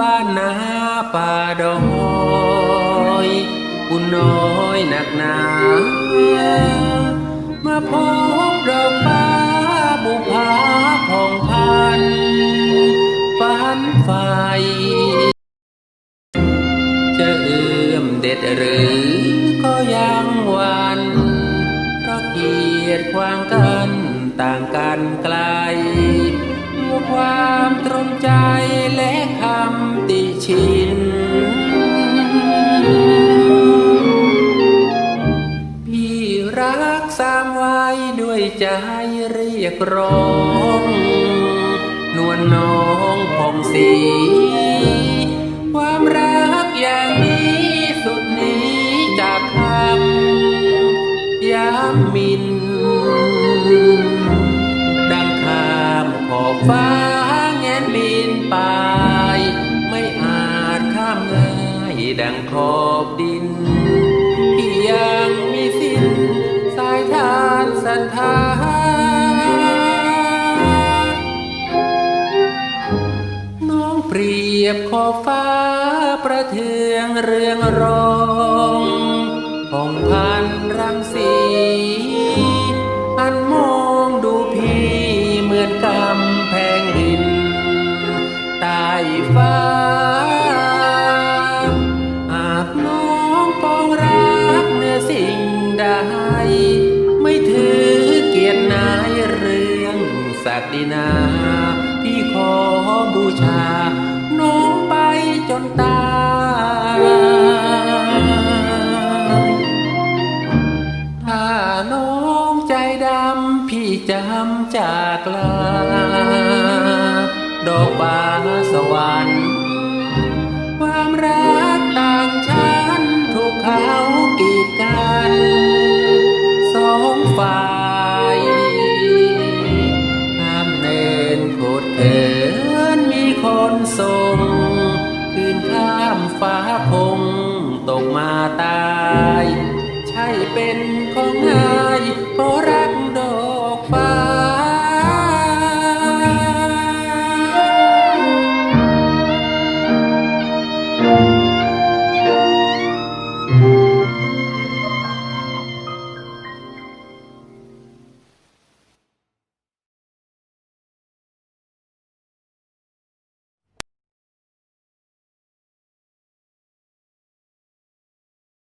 บ้านนาป่าดอยอุ่นน้อยหนักหนามาพบดอกฟ้าบุพาผ่องพันฝันไฟ จะเอื้อมเด็ดหรือก็ยังวันเพราะเกียรติควางกันต่างกันไกลเมื่อควา มใจและคำติชิน พี่รักสามไว้ด้วยใจเรียกร้อง นวลน้องผ่องสี ความรัก ดังขอบดิน ที่ยังมีสิ้น สายทานศรัทาน้องเปรียบขอบฟ้าประเทืองเรืองรองผ่องพันรังสีอันมองดูพี่เหมือนกำ ไม่ถือเกียรตินายเรื่องศักดินาพี่ขอบูชา น้องไปจนตายถ้าน้องใจดำพี่จำจากลา ดอกบาสวรรค์ความรักต่างชั้นถูกเขากีดกัน คงตกมาตาย ใช่เป็นของนายเพราะรักดอ